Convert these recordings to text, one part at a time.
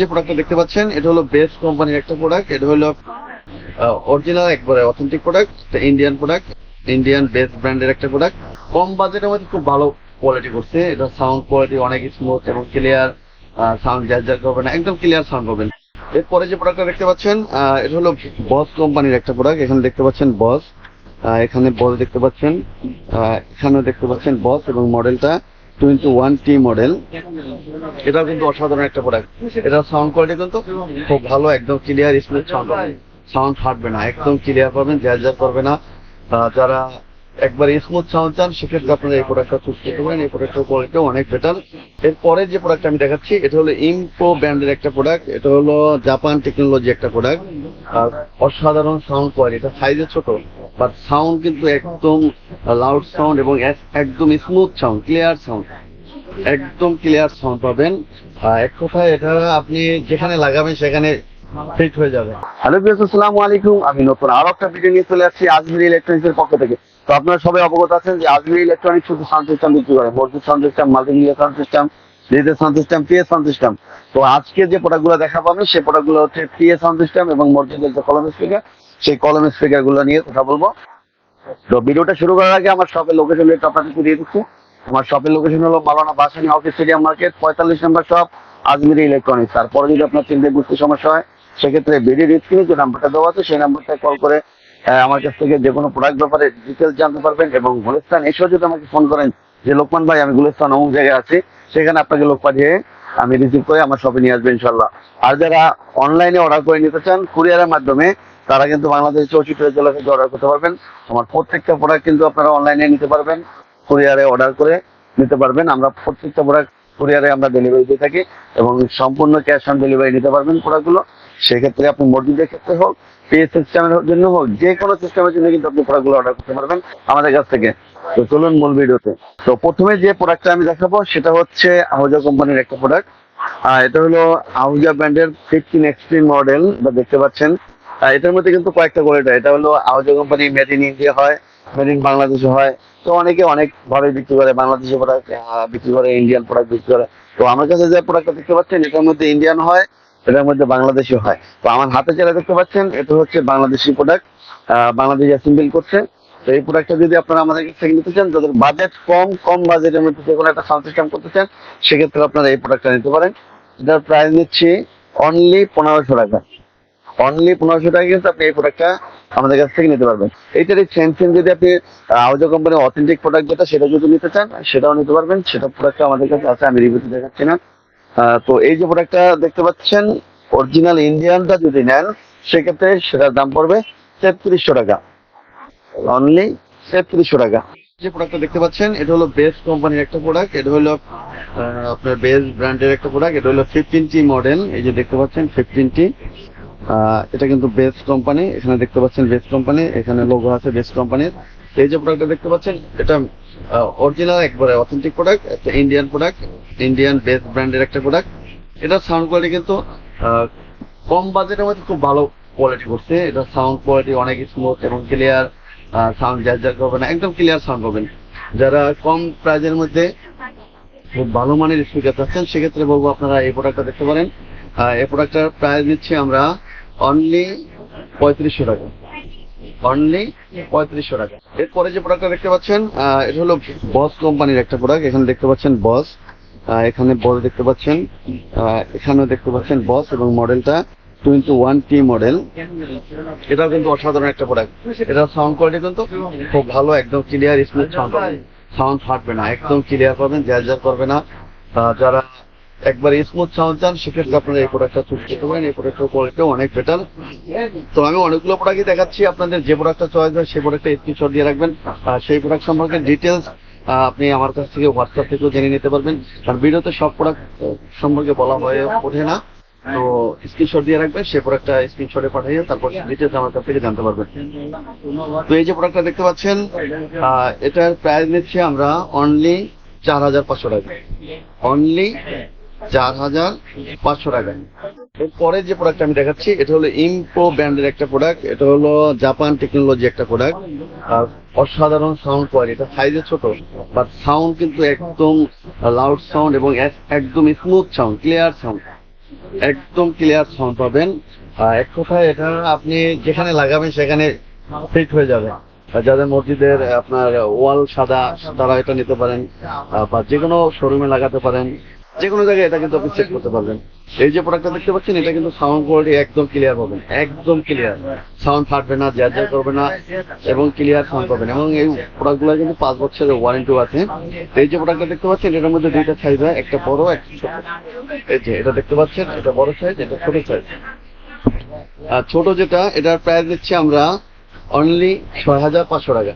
যে প্রোডাক্টটা দেখতে পাচ্ছেন, এটা হলো বেস্ট কোম্পানির একটা প্রোডাক্ট এটা হলো অরিজিনাল একবারে authentic product Indian product Indian best ব্র্যান্ডের একটা প্রোডাক্ট কম বাজেটের মধ্যে খুব ভালো কোয়ালিটি করছে, এটা সাউন্ড কোয়ালিটি অনেক স্মুথ এবং ক্লিয়ার সাউন্ড জ্যাজ জ্যাজ করবে না, একদম ক্লিয়ার সাউন্ড পাবেন। এরপরে যে প্রোডাক্টটা দেখতে পাচ্ছেন এটা হলো বস কোম্পানির একটা প্রোডাক্ট এখানে দেখতে পাচ্ছেন বস এখানে বস দেখতে পাচ্ছেন এখানেও দেখতে পাচ্ছেন বস এবং মডেলটা টোয়েন্টি ওয়ান টি মডেল। এটাও কিন্তু অসাধারণ একটা প্রোডাক্ট এটা সাউন্ড কোয়ালিটি কিন্তু খুব ভালো, একদম ক্লিয়ার স্মুথ সাউন্ড সাউন্ড ফাটবে না, একদম ক্লিয়ার পাবেন জ্যাজ করবে না। যারা একবার স্মুথ সাউন্ড চান, সেক্ষেত্রে আপনারা এই প্রোডাক্টটা চুজ করতে পারেন, এই প্রোডাক্টের কোয়ালিটি অনেক বেটার এরপরে যে প্রোডাক্ট আমি দেখাচ্ছি, এটা হলো ইমপো ব্র্যান্ডের একটা প্রোডাক্ট এটা হলো জাপান টেকনোলজি একটা প্রোডাক্ট আর অসাধারণ সাউন্ড কোয়ালিটি এটা সাইজে ছোট বাট সাউন্ড কিন্তু একদম লাউড সাউন্ড এবং একদম স্মুথ সাউন্ড ক্লিয়ার সাউন্ড একদম ক্লিয়ার সাউন্ড পাবেন। এক কথায় এটা আপনি যেখানে লাগাবেন সেখানে ফিট হয়ে যাবে। হ্যালো আসসালামু আলাইকুম। আমি নতুন আরও একটা ভিডিও নিয়ে চলে আসছি আজমির ইলেকট্রনিক্স এর পক্ষ থেকে। তো আপনারা সবাই অবগত আছেন যে আজমির ইলেকট্রনিক্স শুধু সাউন্ড সিস্টেম বিক্রি করে মসজিদ sound system multimedia sound system digital sound system PS sound system তো আজকে যে প্রোডাক্টগুলো দেখা পাবেন সেই প্রোডাক্টগুলো হচ্ছে পিএস সাউন্ড সিস্টেম এবং মসজিদের যে কলম স্পিকার সেই কলম স্পিকারগুলো নিয়ে কথা বলব। তো ভিডিওটা শুরু করার আগে আমার শপের লোকেশন একটু আপনাদেরকে দিয়ে দিচ্ছি। আমার শপের লোকেশন হলো Maulana Bhasani office stadium market পঁয়তাল্লিশ নম্বর শপ আজমিরি ইলেকট্রনিক্স তারপরে যদি আপনার চিনতে বুঝতে সমস্যা হয়, সেক্ষেত্রে ভিডিও স্ক্রিনে যে নাম্বারটা দেওয়া আছে, সেই নাম্বারটায় কল করে আমার কাছ থেকে যে কোনো প্রোডাক্ট ব্যাপারে ডিটেলস জানতে পারবেন এবং গুলিস্তান এসেও যদি আমাকে ফোন করেন যে, লোকমান ভাই, আমি গুলিস্তান অমুক জায়গায় আছি, সেখানে আপনাকে লোক পাঠিয়ে আমি রিসিভ করে আমার শপে নিয়ে আসব ইনশাল্লাহ আর যারা অনলাইনে অর্ডার করে নিতে চান কুরিয়ারের মাধ্যমে, তারা কিন্তু বাংলাদেশের চৌষট্টি জেলা থেকে অর্ডার করতে পারবেন। আমার প্রত্যেকটা প্রোডাক্ট কিন্তু আপনারা অনলাইনে নিতে পারবেন কুরিয়ারে অর্ডার করে নিতে পারবেন। আমরা প্রত্যেকটা প্রোডাক্ট কুরিয়ারে আমরা ডেলিভারি দিয়ে থাকি এবং সম্পূর্ণ ক্যাশ অন ডেলিভারি নিতে পারবেন প্রোডাক্টগুলো সেক্ষেত্রে আপনি মসজিদের ক্ষেত্রে হোক সিস্টেমের জন্য হোক, যে কোনো সিস্টেমের জন্য কিন্তু আপনি প্রোডাক্টগুলো অর্ডার করতে পারবেন আমাদের কাছ থেকে। তো চলুন মূল ভিডিওতে। তো প্রথমে যে প্রোডাক্টটা আমি দেখাবো, সেটা হচ্ছে আহুজা কোম্পানির একটা প্রোডাক্ট এটা হলো আহুজা ব্র্যান্ডের ফিফটিন এক্সট্রিম মডেল দেখতে পাচ্ছেন। এটার মধ্যে কিন্তু কয়েকটা এটা। হলো Ahuja company made in India হয় মেড ইন বাংলাদেশে হয়। তো অনেকে অনেক ভাবে বিক্রি করে, বাংলাদেশি প্রোডাক্ট বিক্রি করে ইন্ডিয়ান প্রোডাক্ট বিক্রি করে। তো আমার কাছে যে প্রোডাক্টটা দেখতে পাচ্ছেন, এটার মধ্যে ইন্ডিয়ান হয় এটার মধ্যে বাংলাদেশি হয়। তো আমার হাতে যেটা দেখতে পাচ্ছেন, এটা হচ্ছে বাংলাদেশি প্রোডাক্ট বাংলাদেশ অ্যাসেম্বল করছে। তো এই প্রোডাক্টটা যদি আপনারা আমাদের কাছ থেকে নিতে চান, যাদের বাজেট কম কম বাজেটের মধ্যে যে কোনো একটা সাউন্ড সিস্টেম করতে চান, সেক্ষেত্রে আপনারা এই প্রোডাক্টটা নিতে পারেন। এটার প্রাইস নিচ্ছি অনলি পনেরোশো টাকা। অনলি পনেরোশো টাকা কিন্তু আপনি এই প্রোডাক্টটা আমাদের কাছ থেকে নিতে পারবেন। এইটার এই সেনসেন যদি আপনি আউজো কোম্পানির অথেন্টিক প্রোডাক্ট যেটা, সেটা যদি নিতে চান, সেটাও নিতে পারবেন। সেটা প্রোডাক্টটা আমাদের কাছে আছে, আমি রিভিউতে দেখাচ্ছি না। তো এই যে প্রোডাক্টটা দেখতে পাচ্ছেন অরিজিনাল ইন্ডিয়ানটা যদি নেন, সেক্ষেত্রে সেটার দাম পড়বে তেত্রিশশো টাকা। অনলি তেত্রিশশো টাকা। যে প্রোডাক্টটা দেখতে পাচ্ছেন, এটা হলো বেস্ট কোম্পানির একটা প্রোডাক্ট এটা হলো আপনার বেস্ট ব্র্যান্ডের একটা প্রোডাক্ট এটা হলো ফিফটিন টি মডেল এই যে দেখতে পাচ্ছেন ফিফটিন টি এটা কিন্তু বেস্ট কোম্পানি এখানে দেখতে পাচ্ছেন বেস্ট কোম্পানি এখানে লোগো আছে বেস্ট কোম্পানির এই যে প্রোডাক্টটা দেখতে পাচ্ছেন, এটা অরিজিনাল একবারে অথেন্টিক প্রোডাক্ট একটা ইন্ডিয়ান প্রোডাক্ট ইন্ডিয়ান বেস্ট ব্র্যান্ডের একটা প্রোডাক্ট এটা সাউন্ড কোয়ালিটি কিন্তু কম বাজেটের মধ্যে খুব ভালো কোয়ালিটি করছে। এটা সাউন্ড কোয়ালিটি অনেক স্মুথ এবং ক্লিয়ার সাউন্ড জ্যাজ জ্যাজ করবে একদম ক্লিয়ার সাউন্ড পাবেন। যারা কম প্রাইজের মধ্যে খুব ভালো মানের স্পিকার চাচ্ছেন, সেক্ষেত্রে বলব আপনারা এই প্রোডাক্টটা দেখতে পারেন। এই প্রোডাক্টটার প্রাইস দিচ্ছি আমরা অনলি পঁয়ত্রিশশো টাকা। অনলি পঁয়ত্রিশশো টাকা। এরপরে যে প্রোডাক্টটা দেখতে পাচ্ছেন এটা হলো বস কোম্পানির একটা প্রোডাক্ট এখানে দেখতে পাচ্ছেন বস এখানে বস দেখতে পাচ্ছেন এখানেও দেখতে পাচ্ছেন বস এবং মডেলটা টোয়েন্টি ওয়ান টি মডেল এটাও কিন্তু অসাধারণ একটা প্রোডাক্ট এটা সাউন্ড কোয়ালিটি কিন্তু খুব ভালো একদম ক্লিয়ার স্মুথ সাউন্ড সাউন্ড ফাটবে না একদম ক্লিয়ার পাবেন জ্যাজ করবে না। যারা একবার স্মুথ সাউন্ড চান সেক্ষেত্রে আপনারা এই প্রোডাক্টটা চুজ করতে পারেন, এই প্রোডাক্টের কোয়ালিটি অনেক বেটার তো আমি অনেকগুলো প্রোডাক্টই দেখাচ্ছি, আপনাদের যে প্রোডাক্টটা চয়েস হয়, সেই প্রোডাক্টটা স্ক্রিনশট দিয়ে রাখবেন। আর সেই প্রোডাক্ট সম্পর্কে ডিটেলস আপনি আমার কাছ থেকে হোয়াটসঅ্যাপ থেকেও জেনে নিতে পারবেন। কারণ ভিডিওতে সব প্রোডাক্ট সম্পর্কে বলা হয়ে ওঠে না। তো স্ক্রিনশট দিয়ে রাখবেন, সেই প্রোডাক্টটা স্ক্রিনশটে পাঠিয়ে তারপর ডিটেলস আমার কাছ থেকে জানতে পারবেন। তো এই যে প্রোডাক্টটা দেখতে পাচ্ছেন এটার প্রাইস নিচ্ছে আমরা অনলি চার হাজার পাঁচশো টাকা। অনলি চার হাজার পাঁচশো টাকা। এরপরে যে প্রোডাক্ট আমি দেখাচ্ছি, এটা হলো ইমপো ব্র্যান্ডের একটা প্রোডাক্ট এটা হলো জাপান টেকনোলজি একটা প্রোডাক্ট আর অসাধারণ সাউন্ড কোয়ালিটি এটা সাইজে ছোট বাট সাউন্ড কিন্তু একদম লাউড সাউন্ড এবং একদম স্মুথ সাউন্ড ক্লিয়ার সাউন্ড একদম ক্লিয়ার সাউন্ড পাবেন। এক কথায় এটা আপনি যেখানে লাগাবেন সেখানে ফিট হয়ে যাবে। যাদের মসজিদের, আপনার ওয়াল সাদা, তারা এটা নিতে পারেন। বা যে কোনো শোরুমে লাগাতে পারেন। যে কোনো জায়গায় এটা কিন্তু আপনি সেট করতে পারবেন। এই যে প্রোডাক্টটা দেখতে পাচ্ছেন, এটা কিন্তু সাউন্ড কোয়ালিটি একদম ক্লিয়ার পাবেন, একদম ক্লিয়ার সাউন্ড ফাটবে না জ্যাজ করবে না, এবং ক্লিয়ার সাউন্ড পাবেন। এবং এই প্রোডাক্টগুলো কিন্তু পাঁচ বছরের ওয়ারেন্টিও আছে। এই যে প্রোডাক্টটা দেখতে পাচ্ছেন, এটার মধ্যে দুইটা সাইজ হয়, একটা বড়, একটা ছোট। এই যে এটা দেখতে পাচ্ছেন, এটা বড় সাইজ এটা ছোট সাইজ আর ছোট যেটা, এটার প্রাইস দিচ্ছি আমরা অনলি ছয় হাজার পাঁচশো টাকা।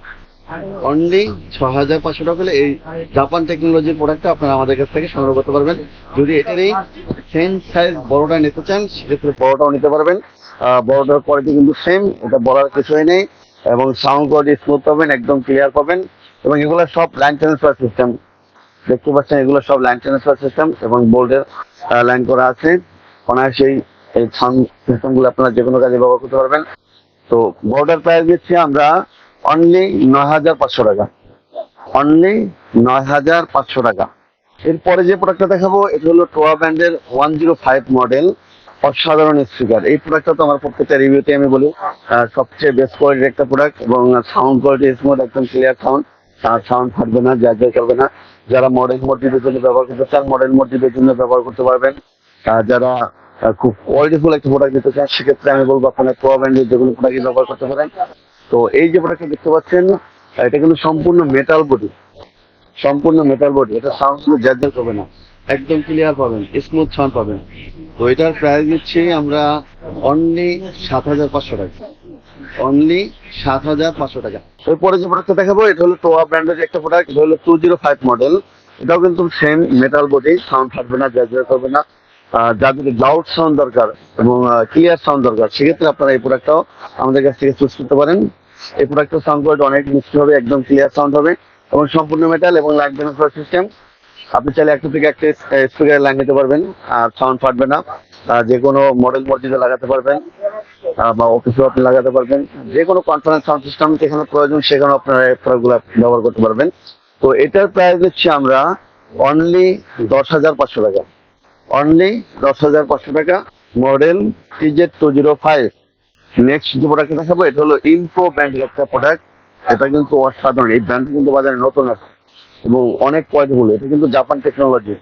অনলি ছ হাজার পাঁচশো টাকা হলে এই জাপান টেকনোলজির প্রোডাক্টটা আপনারা আমাদের কাছ থেকে সংগ্রহ করতে পারবেন। যদি এটারই সেম সাইজ বড়টা নিতে চান, সেক্ষেত্রে বড়টাও নিতে পারবেন। বড়টার কোয়ালিটি কিন্তু সেম এটা বলার কিছুই নেই। এবং সাউন্ড কোয়ালিটি স্মুথ পাবেন, একদম ক্লিয়ার পাবেন। এবং এগুলো সব লাইন ট্রান্সফার সিস্টেম দেখতে পাচ্ছেন, এগুলো সব লাইন ট্রান্সফার সিস্টেম এবং বোল্ডের লাইন করা আছে। অনায়াসেই এই সাউন্ড সিস্টেমগুলো আপনারা যে কোনো কাজে ব্যবহার করতে পারবেন। তো বর্ডার প্রাইস দিচ্ছি আমরা অনলি নয় হাজার পাঁচশো টাকা। অনলি নয় হাজার পাঁচশো টাকা। এরপরে যে প্রোডাক্টটা দেখাবো, এটা হলো টোয়া ব্র্যান্ডের ওয়ান জিরো ফাইভ মডেল অসাধারণ স্পিকার এই প্রোডাক্টটা তো আমার প্রত্যেকটা রিভিউতে আমি বলি সবচেয়ে বেস্ট কোয়ালিটির একটা প্রোডাক্ট এবং সাউন্ড কোয়ালিটি স্মুথ একদম ক্লিয়ার সাউন্ড তার সাউন্ড ফাটবে না যা যা চলবে না। যারা মডেল মসজিদের জন্য ব্যবহার করতে চান মডেল মসজিদের জন্য ব্যবহার করতে পারবেন। যারা খুব কোয়ালিটিফুল একটা প্রোডাক্ট দিতে চান, সেক্ষেত্রে আমি বলব আপনারা টোয়া ব্র্যান্ডের যেগুলো প্রোডাক্ট ব্যবহার করতে পারেন। তো এই যে প্রোডাক্টটা দেখতে পাচ্ছেন, এটা কিন্তু সম্পূর্ণ মেটাল বডি সম্পূর্ণ মেটাল বডি এটা সাউন্ড জ্যাজ হবে না। একদম ক্লিয়ার পাবেন স্মুথ সাউন্ড পাবেন। তো এটার প্রাইস দিচ্ছি আমরা অনলি সাত হাজার পাঁচশো টাকা। অনলি সাত হাজার পাঁচশো টাকা। এরপরে যে প্রোডাক্টটা দেখাবো, এটা হলো টোয়া ব্র্যান্ডের একটা প্রোডাক্ট এটা হলো টু জিরো ফাইভ মডেল এটাও কিন্তু সেম মেটাল বডি সাউন্ড থাকবে না জ্যাজ হবে না। যাদের লাউড সাউন্ড দরকার এবং ক্লিয়ার সাউন্ড দরকার, সেক্ষেত্রে আপনারা এই প্রোডাক্টটাও আমাদের কাছ থেকে চুজ করতে পারেন। এই প্রোডাক্টের সাউন্ড কোয়ালিটি অনেক মিষ্টি হবে, একদম ক্লিয়ার সাউন্ড হবে এবং সম্পূর্ণ মেটাল এবং লাইট ট্রান্সফার সিস্টেম আপনি চাইলে একটা থেকে একটা স্পিকার লাইন নিতে পারবেন, আর সাউন্ড ফাটবে না। যে কোনো মডেল মসজিদে লাগাতে পারবেন বা অফিসেও আপনি লাগাতে পারবেন। যে কোনো কনফারেন্স সাউন্ড সিস্টেম যেখানে প্রয়োজন সেখানে আপনারা এই প্রোডাক্টগুলো ব্যবহার করতে পারবেন। তো এটার প্রাইস হচ্ছে আমরা অনলি দশ হাজার পাঁচশো টাকা। অনলি দশ হাজার পাঁচশো টাকা model TZ two zero five next যে প্রোডাক্ট দেখাবো, এটা হলো ইনফো ব্র্যান্ডের একটা প্রোডাক্ট এটা কিন্তু অসাধারণ। এই ব্র্যান্ড কিন্তু বাজারে নতুন আছে। এবং অনেক কোয়ালিটিফুল এটা কিন্তু জাপান টেকনোলজি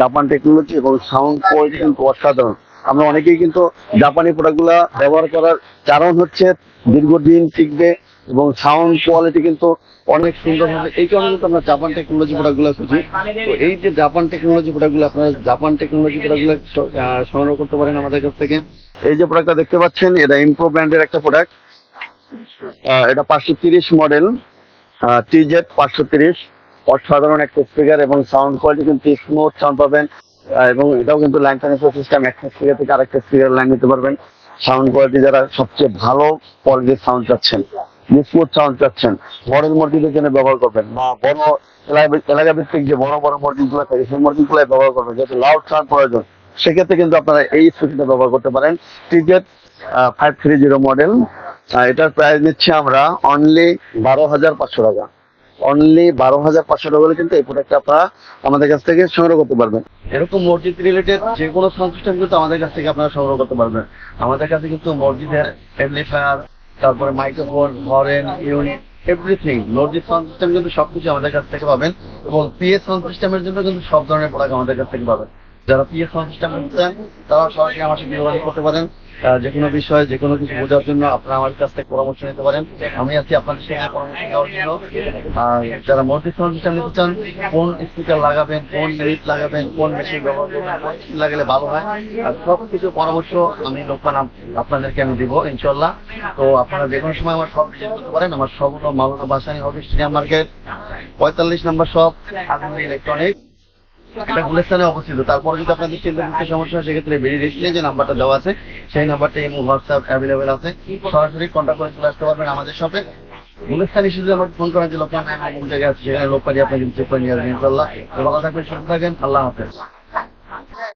জাপান টেকনোলজি এবং সাউন্ড কোয়ালিটি কিন্তু অসাধারণ। আমরা অনেকেই কিন্তু জাপানি প্রোডাক্টগুলো ব্যবহার করার কারণ হচ্ছে দীর্ঘদিন টিকবে এবং সাউন্ড কোয়ালিটি কিন্তু অনেক সুন্দর হবে। এই কারণে কিন্তু আমরা জাপান টেকনোলজি প্রোডাক্ট প্রোডাক্টগুলো খুঁজি। তো এই যে জাপান টেকনোলজি প্রোডাক্ট প্রোডাক্টগুলো আপনারা জাপান টেকনোলজি প্রোডাক্ট প্রোডাক্টগুলো সংগ্রহ করতে পারেন আমাদের কাছ থেকে। এই যে প্রোডাক্টটা দেখতে পাচ্ছেন, এটা ইমপ্রো ব্র্যান্ডের একটা প্রোডাক্ট এটা পাঁচশো তিরিশ মডেল টিজেড পাঁচশো তিরিশ। অসাধারণ একটা স্পিকার এবং সাউন্ড কোয়ালিটি কিন্তু স্মুথ সাউন্ড পাবেন। এবং এটাও কিন্তু লাইন ট্রান্সফার সিস্টেম একটা স্পিকার থেকে আরেকটা স্পিকার লাইন নিতে পারবেন। সাউন্ড কোয়ালিটি যারা সবচেয়ে ভালো কোয়ালিটির সাউন্ড চাচ্ছেন স্মুথ সাউন্ড চাচ্ছেন মডেল মসজিদের জন্য ব্যবহার করবেন বা বড় এলাকা- ভিত্তিক যে বড় বড় মসজিদগুলো থাকে, সেই মসজিদগুলো ব্যবহার করবেন। যেহেতু লাউড সাউন্ড প্রয়োজন। সেক্ষেত্রে কিন্তু আপনারা এই স্পিকারটা ব্যবহার করতে পারেন। TZ five three zero model এটার প্রাইস নিচ্ছে আমরা অনলি বারো হাজার পাঁচশো টাকা। অনলি বারো হাজার পাঁচশো টাকা কিন্তু এই প্রোডাক্টটা আপনারা আমাদের কাছ থেকে সংগ্রহ করতে পারবেন। এরকম মসজিদ রিলেটেড যে কোনো সিস্টেম কিন্তু আমাদের কাছ থেকে আপনারা সংগ্রহ করতে পারবেন। আমাদের কাছে কিন্তু মসজিদের এমপ্লিফায়ার তারপরে মাইক্রোফোন হরেন ইউনিট এভরিথিং মসজিদ সাউন্ড সিস্টেম কিন্তু সবকিছু আমাদের কাছ থেকে পাবেন এবং পিএস সাউন্ড সিস্টেমের জন্য কিন্তু সব ধরনের প্রোডাক্ট আমাদের কাছ থেকে পাবেন। যারা পিএস সিস্টেম চান, তারা সরাসরি আমার সাথে যোগাযোগ করতে পারেন। যে কোনো বিষয়ে, যে কোনো কিছু বোঝার জন্য আপনারা আমার কাছ থেকে পরামর্শ নিতে পারেন। আমি আছি আপনাদের সঙ্গে পরামর্শ দেওয়ার জন্য। আর যারা সাউন্ড সিস্টেম নিতে চান, কোন স্পিকার লাগাবেন, কোন রিট লাগাবেন, কোন মেশিন ব্যবহার করবেন লাগালে ভালো হয়, আর সব কিছু পরামর্শ আমি লোকমান আপ- আপনাদেরকে আমি দিব ইনশাল্লাহ তো আপনারা যে কোনো সময় আমার সব ভিজিট করতে পারেন। আমার সব Maulana Bhasani office senior market, পঁয়তাল্লিশ নম্বর শপ আগুন ইলেকট্রনিক এটা গুলিস্তানে অবস্থিত। তারপরে যদি আপনাদের চিন্তা করতে সমস্যা হয়, সেক্ষেত্রে বেরিয়ে রেস্টে যে নাম্বারটা দেওয়া আছে, সেই নাম্বারটা এই হোয়াটসঅ্যাপ অ্যাভেলেবেল আছে। সরাসরি কন্ট্যাক্ট করে চলে আসতে পারবেন আমাদের শপে আল্লাহ হাফেজ।